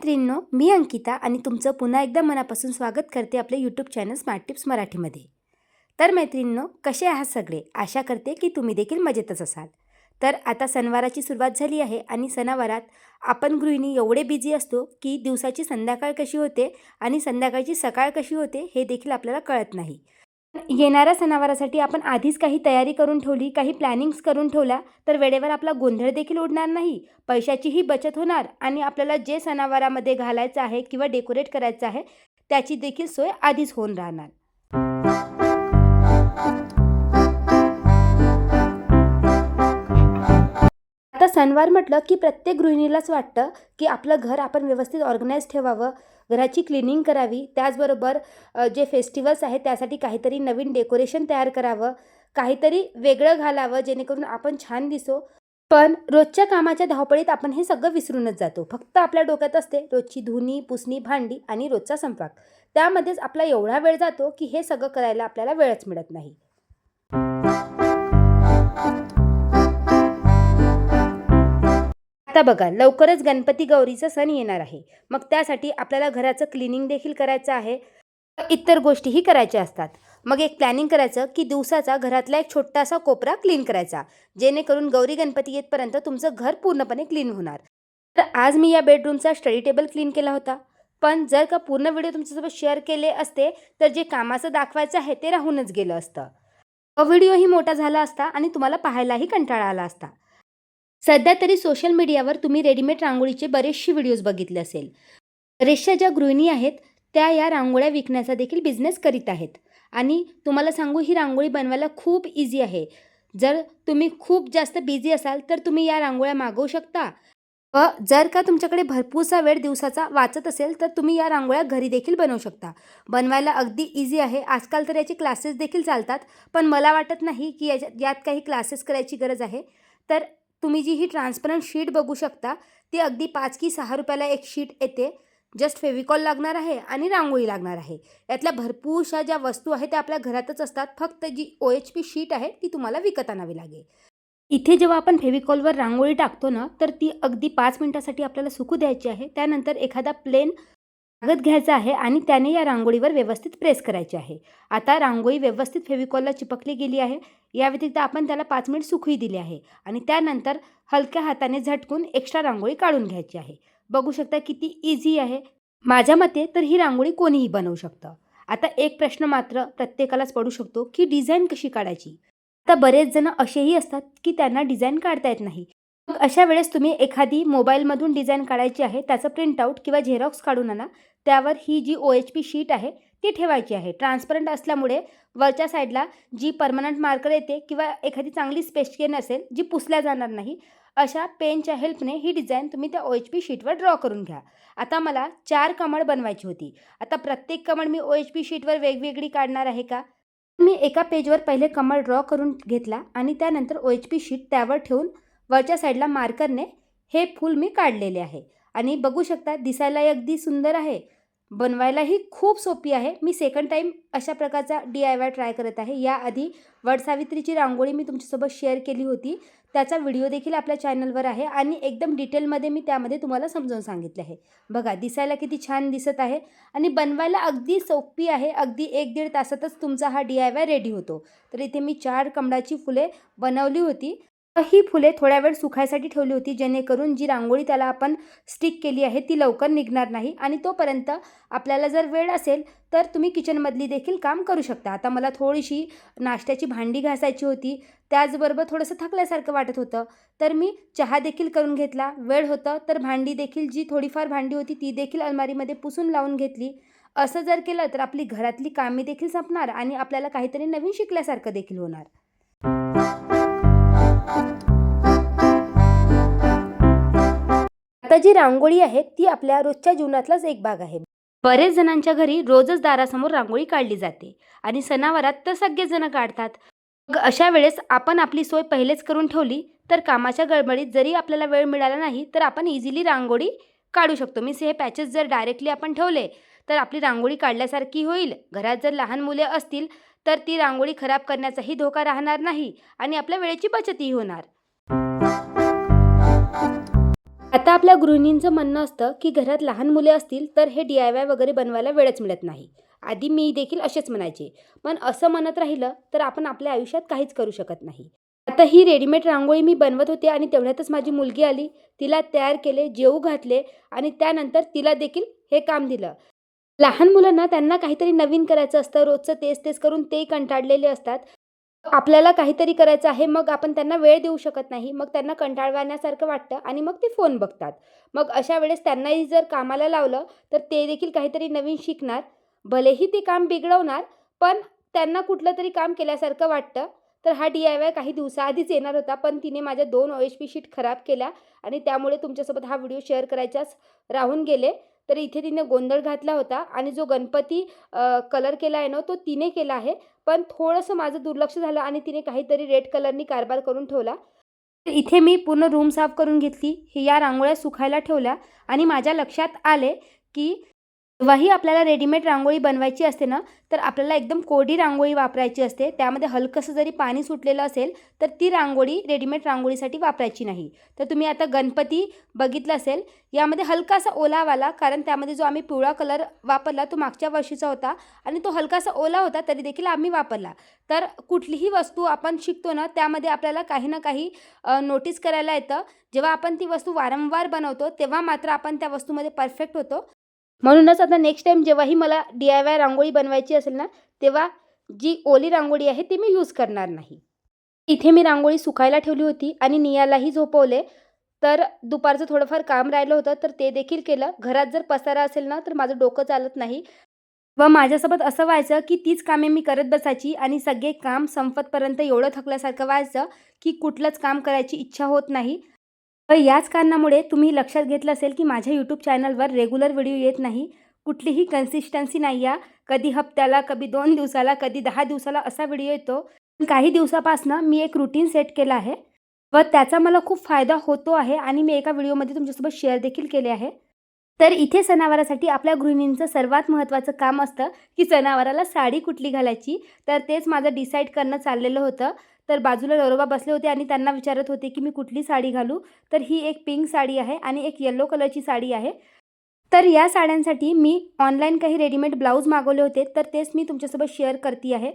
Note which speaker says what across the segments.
Speaker 1: मैत्रिणींनो मी अंकिता आणि तुमचं पुन्हा एकदा मनापासून स्वागत करते आपले यूट्यूब चॅनल स्मार्ट टिप्स मराठीमध्ये. तर मैत्रिणींनो कसे आहात सगळे? आशा करते की तुम्ही देखील मजेतच असाल. तर आता सणवाराची सुरुवात झाली आहे आणि सणावारात आपण गृहिणी एवढे बिझी असतो की दिवसाची संध्याकाळ कशी होते आणि संध्याकाळची सकाळ कशी होते हे देखील आपल्याला कळत नाही. येणाऱ्या सणावारासाठी आपण आधीच काही तयारी करून ठेवली काही प्लॅनिंग्स करून ठेवल्या तर वेळेवर आपला गोंधळ देखील उडणार नाही. पैशाचीही बचत होणार आणि आपल्याला जे सणावारामध्ये घालायचं आहे किंवा डेकोरेट करायचं आहे त्याची देखील सोय आधीच होऊन राहणार. आता सणवार म्हटलं की प्रत्येक गृहिणीलाच वाटतं की आपलं घर आपण व्यवस्थित ऑर्गनाईज ठेवावं. घराची क्लिनिंग करावी. त्याचबरोबर जे फेस्टिवल्स आहेत त्यासाठी काहीतरी नवीन डेकोरेशन तयार करावं. काहीतरी वेगळं घालावं जेणेकरून आपण छान दिसो. पण रोजच्या कामाच्या धावपळीत आपण हे सगळं विसरूनच जातो. फक्त आपल्या डोक्यात असते रोजची धुनी पुसणी भांडी आणि रोजचा स्वयंपाक त्यामध्येच आपला एवढा वेळ जातो की हे सगळं करायला आपल्याला वेळच मिळत नाही. आता बघा लवकरच गणपती गौरीचा सण येणार आहे. मग त्यासाठी आपल्याला घराचं क्लिनिंग देखील करायचं आहे. इतर गोष्टीही करायच्या असतात. मग एक प्लॅनिंग करायचं की दिवसाचा घरातला एक छोटासा कोपरा क्लीन करायचा जेणेकरून गौरी गणपती येतपर्यंत तुमचं घर पूर्णपणे क्लीन होणार. तर आज मी या बेडरूमचा स्टडी टेबल क्लीन केला होता. पण जर का पूर्ण व्हिडिओ तुमच्यासोबत शेअर केले असते तर जे कामाचं दाखवायचं आहे ते राहूनच गेलं असतं. व्हिडिओही मोठा झाला असता आणि तुम्हाला पाहायलाही कंटाळा आला असता. सध्या तरी सोशल मीडियावर तुम्ही रेडीमेड रांगोळीचे बरेचसे व्हिडिओज बघितले असेल. बरेचशा ज्या गृहिणी आहेत त्या या रांगोळ्या विकण्याचा देखील बिझनेस करीत आहेत. आणि तुम्हाला सांगू ही रांगोळी बनवायला खूप इझी आहे. जर तुम्ही खूप जास्त बिझी असाल तर तुम्ही या रांगोळ्या मागवू शकता. व जर का तुमच्याकडे भरपूरसा वेळ दिवसाचा वाचत असेल तर तुम्ही या रांगोळ्या घरी देखील बनवू शकता. बनवायला अगदी इझी आहे. आजकाल तर याचे क्लासेस देखील चालतात. पण मला वाटत नाही की याच्यात यात काही क्लासेस करायची गरज आहे. तर तुम्ही जी ही ट्रान्सपरंट शीट बघू शकता ती अगदी पाच की सहा रुपयाला एक शीट येते. जस्ट फेविकॉल लागणार आहे आणि रांगोळी लागणार आहे. यातल्या भरपूरशा ज्या वस्तू आहेत त्या आपल्या घरातच असतात. फक्त जी ओ एच पी शीट आहे ती तुम्हाला विकत आणावी लागेल. इथे जेव्हा आपण फेविकॉलवर रांगोळी टाकतो ना तर ती अगदी पाच मिनटासाठी आपल्याला सुकू द्यायची आहे. त्यानंतर एखादा प्लेन कागद घ्यायचा आहे आणि त्याने या रांगोळीवर व्यवस्थित प्रेस करायची आहे. आता रांगोळी व्यवस्थित फेविकॉलला चिपकली गेली आहे. या व्यतिरिक्त आपण त्याला पाच मिनिट सुखही दिले आहे आणि त्यानंतर हलक्या हाताने झटकून एक्स्ट्रा रांगोळी काढून घ्यायची आहे. बघू शकता किती इझी आहे. माझ्या मते तर ही रांगोळी कोणीही बनवू शकतं. आता एक प्रश्न मात्र प्रत्येकालाच पडू शकतो की डिझाईन कशी काढायची? आता बरेच जण असेही असतात की त्यांना डिझाईन काढता येत नाही. मग अशा वेळेस तुम्ही एखादी मोबाईलमधून डिझाईन काढायची आहे त्याचं प्रिंटआउट किंवा झेरॉक्स काढून आणा. त्यावर ही जी ओ एच पी शीट आहे ती ठेवायची आहे. ट्रान्सपरंट असल्यामुळे वरच्या साईडला जी परमनंट मार्कर येते किंवा एखादी चांगली स्पेशकेन असेल जी पुसल्या जाणार नाही अशा पेनच्या हेल्पने ही डिझाईन तुम्ही त्या ओ एच पी शीटवर ड्रॉ करून घ्या. आता मला चार कमळ बनवायची होती. आता प्रत्येक कमळ मी ओ एच पी शीटवर वेगवेगळी काढणार आहे का? मी एका पेजवर पहिले कमळ ड्रॉ करून घेतला आणि त्यानंतर ओ एच पी शीट त्यावर ठेवून वरच्या साईडला मार्करने हे फूल मी काढलेले आहे. आणि बघू शकता दिसायलाही अगदी सुंदर आहे. बनवायलाही खूप सोपी आहे. मी सेकंड टाईम अशा प्रकारचा डी आय वाय ट्राय करत आहे. याआधी वटसावित्रीची रांगोळी मी तुमच्यासोबत शेअर केली होती. त्याचा व्हिडिओ देखील आपल्या चॅनलवर आहे आणि एकदम डिटेलमध्ये मी त्यामध्ये तुम्हाला समजावून सांगितले आहे. बघा दिसायला किती छान दिसत आहे आणि बनवायला अगदी सोपी आहे. अगदी एक दीड तासातच तुमचा हा डी आय वाय रेडी होतो. तर इथे मी चार कमळाची फुले बनवली होती. ही फुले थोड्या वेळ सुखायसाठी ठेवली होती जेणेकरून जी रांगोळी त्याला आपण स्टिक केली आहे ती लवकर निघणार नाही आणि तोपर्यंत आपल्याला जर वेळ असेल तर तुम्ही किचनमधली देखील काम करू शकता. आता मला थोडीशी नाश्त्याची भांडी घासायची होती त्याचबरोबर थोडंसं थकल्यासारखं वाटत होतं तर मी चहा देखील करून घेतला. वेळ होतं तर भांडी देखील जी थोडीफार भांडी होती ती देखील अलमारीमध्ये पुसून लावून घेतली. असं जर केलं तर आपली घरातली कामे देखील संपणार आणि आपल्याला काहीतरी नवीन शिकल्यासारखं देखील होणार. आता जी रांगोळी आहे ती आपल्या रोजच्या जीवनातलाच एक भाग आहे. बरेच जणांच्या घरी रोजच दारासमोर रांगोळी काढली जाते आणि सणावारात तर सगळेच जण काढतात. मग अशा वेळेस आपण आपली सोय पहिलेच करून ठेवली तर कामाच्या गडबडीत जरी आपल्याला वेळ मिळाला नाही तर आपण इझिली रांगोळी काढू शकतो. मीन्स हे पॅचेस जर डायरेक्टली आपण ठेवले तर आपली रांगोळी काढल्यासारखी होईल. घरात जर लहान मुले असतील तर ती रांगोळी खराब करण्याचाही धोका राहणार नाही आणि आपल्या वेळेची बचतही होणार. आता आपल्या गृहिणींचं म्हणणं असतं की घरात लहान मुले असतील तर हे डी आय वाय वगैरे बनवायला वेळच मिळत नाही. आधी मी देखील असेच म्हणायचे. पण असं म्हणत राहिलं तर आपण आपल्या आयुष्यात काहीच करू शकत नाही. आता ही रेडीमेड रांगोळी मी बनवत होते आणि तेवढ्यातच माझी मुलगी आली. तिला तयार केले जेऊ घातले आणि त्यानंतर तिला देखील हे काम दिलं. लहान मुलांना त्यांना काहीतरी नवीन करायचं असतं रोजचं तेच तेच करून ते कंटाळलेले असतात. आपल्याला काहीतरी करायचं आहे मग आपण त्यांना वेळ देऊ शकत नाही मग त्यांना कंटाळवाण्यासारखं वाटतं आणि मग ते फोन बघतात. मग अशा वेळेस त्यांनाही जर कामाला लावलं तर ते देखील काहीतरी नवीन शिकणार. भलेही ते काम बिघडवणार पण त्यांना कुठलं तरी काम केल्यासारखं वाटतं. तर हा डी आय वाय काही दिवसाआधीच येणार होता पण तिने माझ्या दोन ओ एच पी शीट खराब केल्या आणि त्यामुळे तुमच्यासोबत हा व्हिडिओ शेअर करायच्याच राहून गेले. तर इथे तिने गोंधळ घातला होता आणि जो गणपती कलर केला आहे ना तो तिने केला आहे. पण थोडंसं माझं दुर्लक्ष झालं आणि तिने काहीतरी रेड कलरनी कारभार करून ठेवला. तर इथे मी पूर्ण रूम साफ करून घेतली. या रांगोळ्या सुखायला ठेवल्या आणि माझ्या लक्षात आले की जेव्हाही आपल्याला रेडीमेड रांगोळी बनवायची असते ना तर आपल्याला एकदम कोरडी रांगोळी वापरायची असते. त्यामध्ये हलकंसं जरी पाणी सुटलेलं असेल तर ती रांगोळी रेडीमेड रांगोळीसाठी वापरायची नाही. तर तुम्ही आता गणपती बघितलं असेल यामध्ये हलकासा ओलावाला कारण त्यामध्ये जो आम्ही पिवळा कलर वापरला तो मागच्या वर्षीचा होता आणि तो हलकासा ओला होता तरी देखील आम्ही वापरला. तर कुठलीही वस्तू आपण शिकतो ना त्यामध्ये आपल्याला काही ना काही नोटीस करायला येतं. जेव्हा आपण ती वस्तू वारंवार बनवतो तेव्हा मात्र आपण त्या वस्तूमध्ये परफेक्ट होतो. म्हणूनच आता नेक्स्ट टाईम जेव्हाही मला डी आय वाय रांगोळी बनवायची असेल ना तेव्हा जी ओली रांगोळी आहे ती मी यूज करणार नाही. इथे मी रांगोळी सुकायला ठेवली होती आणि नियालाही झोपवले. तर दुपारचं थोडंफार काम राहिलं होतं तर ते देखील केलं. घरात जर पसारा असेल ना तर माझं डोकं चालत नाही. व माझ्यासोबत असं व्हायचं की तीच कामे मी करत बसायची आणि सगळे काम संपतपर्यंत एवढं थकल्यासारखं व्हायचं की कुठलंच काम करायची इच्छा होत नाही. तर याच कारणामुळे तुम्ही लक्षात घेतलं असेल की माझ्या यूट्यूब चॅनलवर रेग्युलर व्हिडिओ येत नाही. कुठलीही कन्सिस्टन्सी नाही या. कधी हप्त्याला कधी दोन दिवसाला कधी दहा दिवसाला असा व्हिडिओ येतो. काही दिवसापासनं मी एक रुटीन सेट केला आहे. व त्याचा मला खूप फायदा होतो आहे आणि मी एका व्हिडिओमध्ये तुमच्यासोबत शेअर देखील केले आहे. तर इथे सणावारासाठी आपल्या गृहिणींचं सर्वात महत्त्वाचं काम असतं की सणावाराला साडी कुठली घालायची? तर तेच माझं डिसाईड करणं चाललेलं होतं. तर बाजूला नरोबा बसले होते आणि त्यांना विचारत होते की मी कुठली साडी घालू? तर ही एक पिंक साडी आहे आणि एक येल्लो कलरची साडी आहे. तर या साड्यांसाठी मी ऑनलाईन काही रेडीमेड ब्लाऊज मागवले होते तर तेच मी तुमच्यासोबत शेअर करते आहे.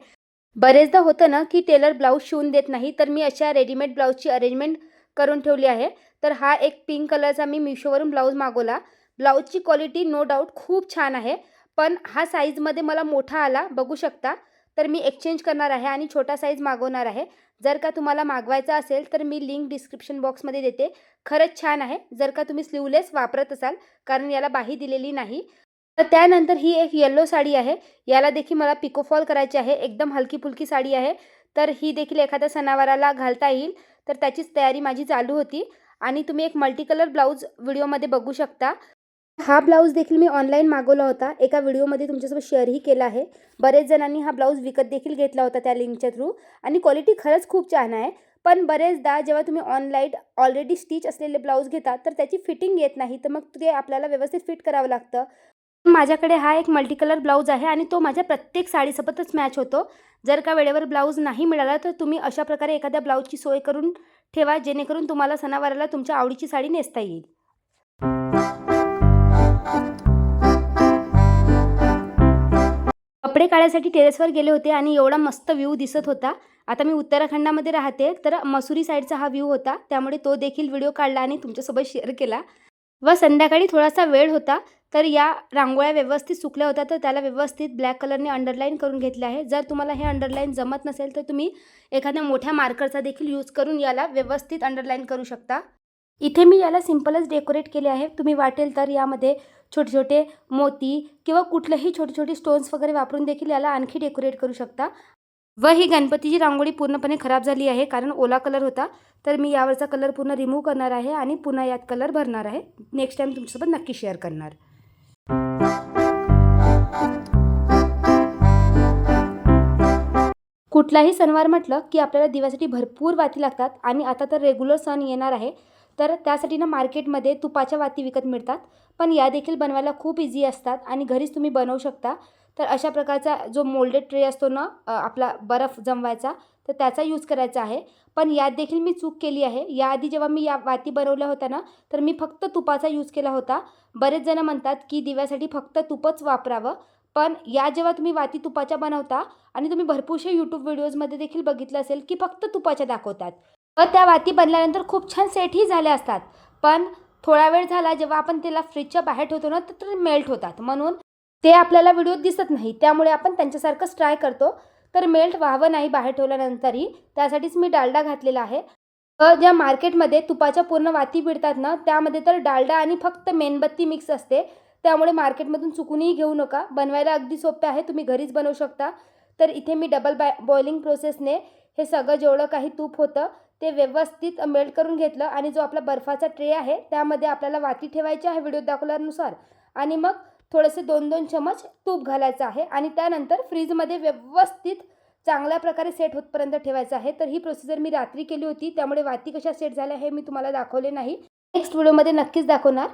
Speaker 1: बरेचदा होतं ना की टेलर ब्लाऊज शिवून देत नाही तर मी अशा रेडीमेड ब्लाऊजची अरेंजमेंट करून ठेवली आहे. तर हा एक पिंक कलरचा मी मिशोवरून ब्लाऊज मागवला. ब्लाऊजची क्वालिटी नो डाऊट खूप छान आहे पण हा साईजमध्ये मला मोठा आला बघू शकता. तर मी एक्सचेंज करणार आहे आणि छोटा साईज मागवणार आहे. जर का तुम्हाला मागवायचा असेल तर मी लिंक डिस्क्रिप्शन बॉक्समध्ये देते. खरंच छान आहे. जर का तुम्ही स्लीवलेस वापरत असाल कारण याला बाही दिलेली नाही तर त्यानंतर ही एक येल्लो साडी आहे. याला देखील मला पिकोफॉल करायची आहे. एकदम हलकी फुलकी साडी आहे. तर ही देखील एखाद्या सणावाराला घालता येईल. तर त्याचीच तयारी माझी चालू होती. आणि तुम्ही एक मल्टी कलर ब्लाऊज व्हिडिओमध्ये बघू शकता. हा ब्लाऊज देखील मी ऑनलाईन मागवला होता. एका व्हिडिओमध्ये तुमच्यासोबत शेअरही केला आहे. बरेच जणांनी हा ब्लाऊज विकत देखील घेतला होता त्या लिंकच्या थ्रू आणि क्वालिटी खरंच खूप छान आहे. पण बरेचदा जेव्हा तुम्ही ऑनलाईन ऑलरेडी स्टिच असलेले ब्लाऊज घेता तर त्याची फिटिंग येत नाही. तर मग ते आपल्याला व्यवस्थित फिट करावं लागतं. माझ्याकडे हा एक मल्टी कलर ब्लाऊज आहे आणि तो माझ्या प्रत्येक साडीसोबतच मॅच होतो. जर का वेळेवर ब्लाऊज नाही मिळाला तर तुम्ही अशा प्रकारे एखाद्या ब्लाऊजची सोय करून ठेवा जेणेकरून तुम्हाला सणावाराला तुमच्या आवडीची साडी नेसता येईल. कपडे काढायसाठी टेरेसवर गेले होते आणि एवढा मस्त व्ह्यू दिसत होता. आता मी उत्तराखंडामध्ये राहते तर मसुरी साईडचा हा व्ह्यू होता. त्यामुळे तो देखील व्हिडिओ काढला आणि तुमच्यासोबत शेअर केला. व संध्याकाळी थोडासा वेळ होता तर या रांगोळ्या व्यवस्थित सुकल्या होत्या तर त्याला व्यवस्थित ब्लॅक कलरने अंडरलाईन करून घेतले आहे. जर तुम्हाला हे अंडरलाईन जमत नसेल तर तुम्ही एखाद्या मोठ्या मार्करचा देखील यूज करून याला व्यवस्थित अंडरलाईन करू शकता. इथे मी याला सिम्पलच डेकोरेट केले आहे. तुम्ही वाटेल तर यामध्ये छोटे छोटे मोती किंवा कुठलेही छोटे छोटे स्टोन्स वगैरे वापरून देखील याला आणखी डेकोरेट करू शकता. व ही गणपतीची रांगोळी पूर्णपणे खराब झाली आहे कारण ओला कलर होता. तर मी यावरचा कलर पूर्ण रिमूव्ह करणार आहे आणि पुन्हा यात कलर भरणार आहे. नेक्स्ट टाईम तुमच्यासोबत नक्की शेअर करणार. कुठलाही सणवार म्हटलं की आपल्याला दिव्यासाठी भरपूर वाती लागतात आणि आता तर रेग्युलर सण येणार आहे. तर त्यासाठी ना मार्केटमध्ये तुपाच्या वाती विकत मिळतात. पण या देखील बनवायला खूप इझी असतात आणि घरीच तुम्ही बनवू शकता. तर अशा प्रकारचा जो मोल्डेड ट्रे असतो ना आपला बर्फ जमवायचा तर त्याचा यूज करायचा आहे. पण यात देखील मी चूक केली आहे. याआधी जेव्हा मी या वाती बनवल्या होत्या ना तर मी फक्त तुपाचा यूज केला होता. बरेच जण म्हणतात की दिव्यासाठी फक्त तुपच वापरावं. पण या जेव्हा तुम्ही वाती तुपाच्या बनवता आणि तुम्ही भरपूरशा यूट्यूब व्हिडिओजमध्ये देखील बघितलं असेल की फक्त तुपाच्या दाखवतात. व त्या वाती बनल्यानंतर खूप छान सेटही झाल्या असतात. पण थोडा वेळ झाला जेव्हा आपण त्याला फ्रीजच्या बाहेर ठेवतो ना तर ते मेल्ट होतात. म्हणून ते आपल्याला व्हिडिओत दिसत नाही. त्यामुळे आपण त्यांच्यासारखंच ट्राय करतो. तर मेल्ट व्हावं नाही बाहेर ठेवल्यानंतरही त्यासाठीच मी डालडा घातलेला आहे. ज्या मार्केटमध्ये तुपाच्या पूर्ण वाती मिळतात ना त्यामध्ये तर डालडा आणि फक्त मेणबत्ती मिक्स असते. त्यामुळे मार्केटमधून चुकूनही घेऊ नका. बनवायला अगदी सोपे आहे. तुम्ही घरीच बनवू शकता. तर इथे मी डबल बॉ बॉइलिंग प्रोसेसने हे सगळं जेवढं काही तूप होतं ते व्यवस्थित मेल्ट करून घेतलं आणि जो आपला बर्फाचा ट्रे आहे त्यामध्ये आपल्याला वाती ठेवायची आहे व्हिडिओ दाखवल्यानुसार. आणि मग थोडेसे दोन दोन चमच तूप घालायचं आहे आणि त्यानंतर फ्रीजमध्ये व्यवस्थित चांगल्या प्रकारे सेट होतपर्यंत ठेवायचं आहे. तर ही प्रोसिजर मी रात्री केली होती त्यामुळे वाती कशा सेट झाल्या हे मी तुम्हाला दाखवले नाही. नेक्स्ट व्हिडिओमध्ये नक्कीच दाखवणार.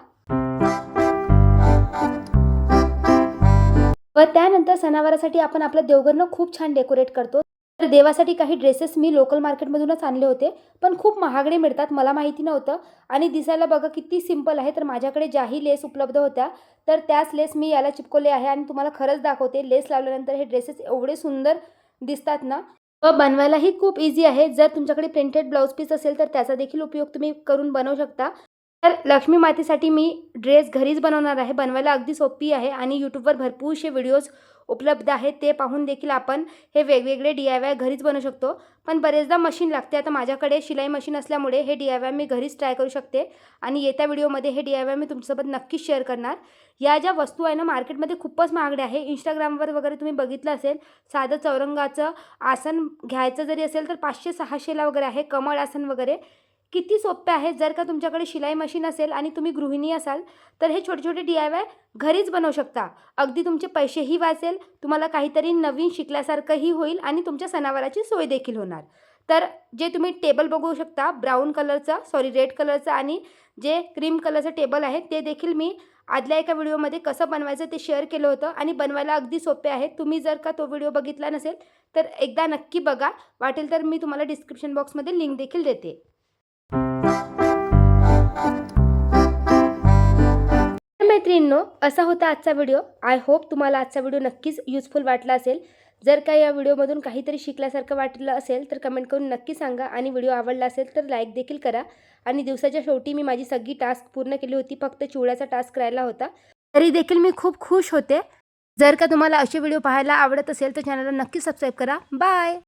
Speaker 1: व त्यानंतर सणावारासाठी आपण आपलं देवघरनं खूप छान डेकोरेट करतो. तर देवासाठी काही ड्रेसेस मी लोकल मार्केटमधूनच आणले होते पण खूप महागडे मिळतात मला माहिती नव्हतं. आणि दिसायला बघा किती सिंपल आहे तर माझ्याकडे ज्याही लेस उपलब्ध होत्या तर त्याच लेस मी याला चिपकवले आहे आणि तुम्हाला खरंच दाखवते लेस लावल्यानंतर हे ड्रेसेस एवढे सुंदर दिसतात ना. व बनवायलाही खूप इझी आहे जर तुमच्याकडे प्रिंटेड ब्लाऊज पीस असेल तर त्याचा देखील उपयोग तुम्ही करून बनवू शकता. तर लक्ष्मी मातेसाठी मी ड्रेस घरीच बनवणार आहे बनवायला अगदी सोपी आहे आणि यूट्यूबवर भरपूरसे व्हिडिओज उपलब्ध आहेत ते पाहून देखील आपण हे वेगवेगळे डी आय वाय घरीच बनवू शकतो. पण बरेचदा मशीन लागते. आता माझ्याकडे शिलाई मशीन असल्यामुळे हे डी आय वाय मी घरीच ट्राय करू शकते. आणि येत्या व्हिडिओमध्ये हे डी आय वाय मी तुमच्यासोबत नक्कीच शेअर करणार. या ज्या वस्तू आहे ना मार्केटमध्ये खूपच महागड्या आहे इंस्टाग्रामवर वगैरे तुम्ही बघितलं असेल साधं चौरंगाचं आसन घ्यायचं जरी असेल तर पाचशे सहाशेला वगैरे आहे. कमळ आसन वगैरे. किती सोपे आहे जर का तुमच्याकडे शिलाई मशीन असेल आणि तुम्ही गृहिणी असाल तर हे छोटे छोटे डी आय वाय घरीच बनवू शकता. अगदी तुमचे पैसेही वाचेल तुम्हाला काहीतरी नवीन शिकल्यासारखंही होईल आणि तुमच्या सणावाराची सोय देखील होणार. तर जे तुम्ही टेबल बघू शकता ब्राऊन कलरचं सॉरी रेड कलरचं आणि जे क्रीम कलरचं टेबल आहे ते देखील मी आदल्या एका व्हिडिओमध्ये कसं बनवायचं ते शेअर केलं होतं आणि बनवायला अगदी सोपे आहे. तुम्ही जर का तो व्हिडिओ बघितला नसेल तर एकदा नक्की बघा. वाटेल तर मी तुम्हाला डिस्क्रिप्शन बॉक्समध्ये लिंक देखील देते. मैत्रिणींनो असा होता आजचा व्हिडिओ. आय होप तुम्हाला आजचा व्हिडिओ नक्कीच युजफुल वाटला असेल. जर का या व्हिडिओमधून काहीतरी शिकल्यासारखं वाटलं असेल तर कमेंट करून नक्की सांगा आणि व्हिडिओ आवडला असेल तर लाईक देखील करा. आणि दिवसाच्या शेवटी मी माझी सगळी टास्क पूर्ण केली होती फक्त चिवड्याचा टास्क राहिला होता. तरी देखील मी खूप खुश होते. जर का तुम्हाला असे व्हिडिओ पाहायला आवडत असेल तर चॅनलला नक्की सबस्क्राईब करा. बाय